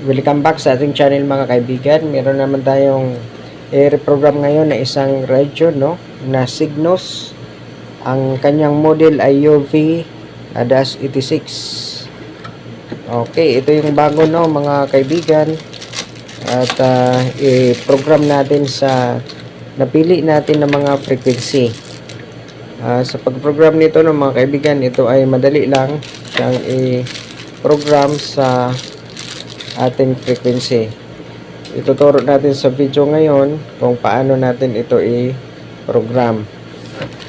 Welcome back sa ating channel mga kaibigan. Meron naman tayong i-reprogram ngayon na isang radyo no na Signos. Ang kanyang model ay UV ADAS 86. Okay, ito yung bago no mga kaibigan. At ah, i-program natin sa napili natin ng mga frequency. Ah, sa pag-program nito ng mga kaibigan, ito ay madali lang siyang i-program sa ating frequency. Ituturo natin sa video ngayon kung paano natin ito i-program.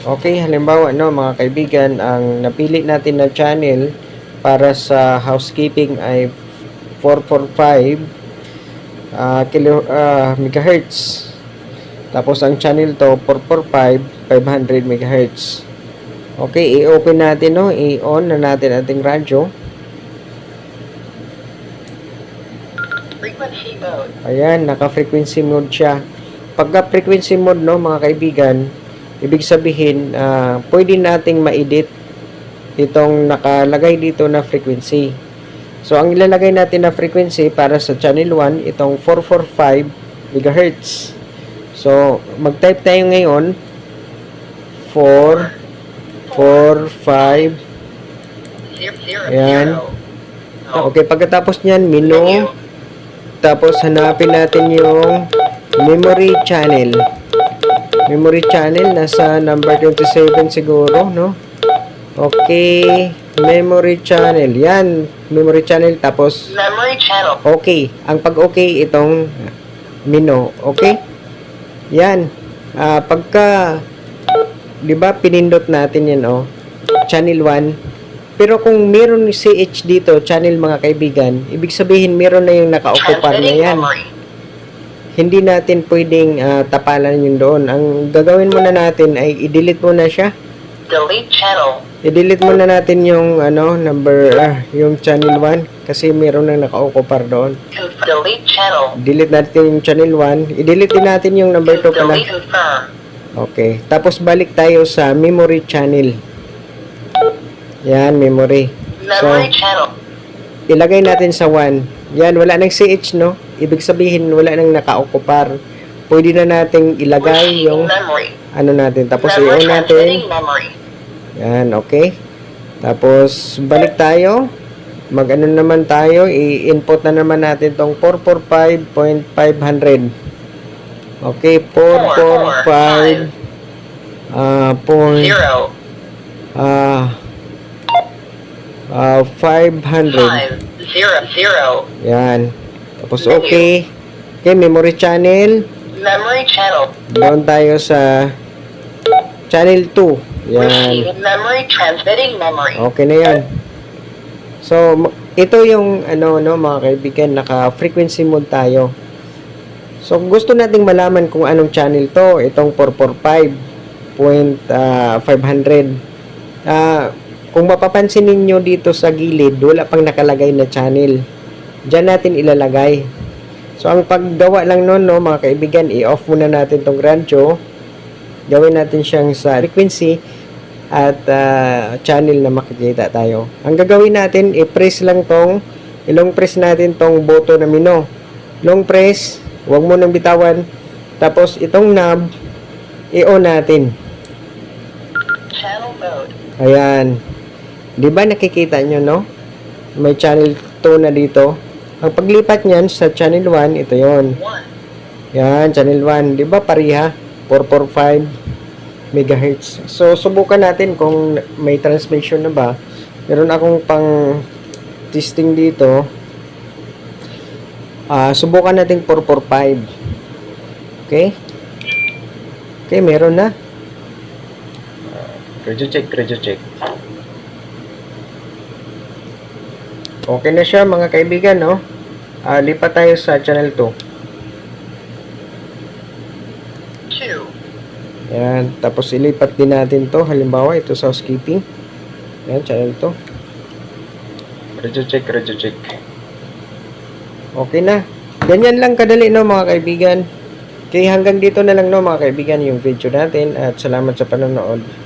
Okay, halimbawa no mga kaibigan, ang napili natin na channel para sa housekeeping ay 445 ah, kilo ah, megahertz. Tapos ang channel to 445 500 megahertz. Okay, i-open natin no, i-on na natin ating radyo. Frequency mode. Ayan, naka-frequency mode siya. Pagka frequency mode, no, mga kaibigan, ibig sabihin, ah, pwede nating ma-edit itong nakalagay dito na frequency. So, ang ilalagay natin na frequency para sa channel 1, itong 445 MHz. So, mag-type tayo ngayon, 4, 4, 5, Zero, zero, Ayan. Okay, pagkatapos niyan, menu. Tapos hanapin natin yung memory channel. Memory channel nasa number 27 siguro, no? Okay, memory channel. Yan, memory channel tapos Memory channel. okay. Ang pag okay itong menu, okay? Yan. Ah, pagka 'di ba pinindot natin yan oh. Channel 1. Pero kung meron CH dito, channel mga kaibigan, ibig sabihin meron na yung naka-occupar na yan. Hindi natin pwedeng ah, tapalan yun doon. Ang gagawin muna natin ay i-delete muna siya. Delete channel. I-delete muna natin yung ano, number, ah, yung channel 1 kasi meron na naka-occupar doon. Delete channel. Delete natin yung channel 1. I-delete natin yung number 2 pala. Okay. Tapos balik tayo sa memory channel. Yan, memory. Memory channel. Ilagay natin sa 1. Yan, wala nang CH, no? Ibig sabihin, wala nang naka-occupar. Pwede na nating ilagay yung memory. ano natin. Tapos i-on natin. memory. Yan, okay. Tapos, balik tayo. Mag-ano naman tayo. I-input na naman natin tong 445.500. Okay, 445 ah point Zero. ah ah 500. Five. Zero. Zero. Yan. Tapos okay. Okay, memory channel. Memory channel. Doon tayo sa channel 2. Yan. Memory transmitting memory. Okay na yan. So, ito yung ano no mga kaibigan, naka-frequency mode tayo. So, gusto nating malaman kung anong channel to, itong 445.500. Ah, kung mapapansin ninyo dito sa gilid, wala pang nakalagay na channel. Diyan natin ilalagay. So, ang paggawa lang nun, no, mga kaibigan, i-off muna natin tong radyo. Gawin natin siyang sa frequency at ah, channel na makikita tayo. Ang gagawin natin, i-press lang tong, ilong press natin tong boto na mino. Long press, huwag mo nang bitawan. Tapos, itong knob, i-on natin. Channel mode. Ayan. Di ba nakikita nyo, no? May channel 2 na dito. Ang paglipat niyan sa channel 1, ito yon. Yan, channel 1. Di ba pariha? 445 megahertz. So, subukan natin kung may transmission na ba. Meron akong pang testing dito. Ah, subukan natin 445. Okay? Okay, meron na. Radio check, radio check. Okay na siya mga kaibigan, no? Ah, lipat tayo sa channel 2. Two. Yan. Tapos ilipat din natin to. Halimbawa, ito sa housekeeping. Yan, channel to. Radio check, radio check. Okay na. Ganyan lang kadali no mga kaibigan. Okay, hanggang dito na lang no mga kaibigan yung video natin at salamat sa panonood.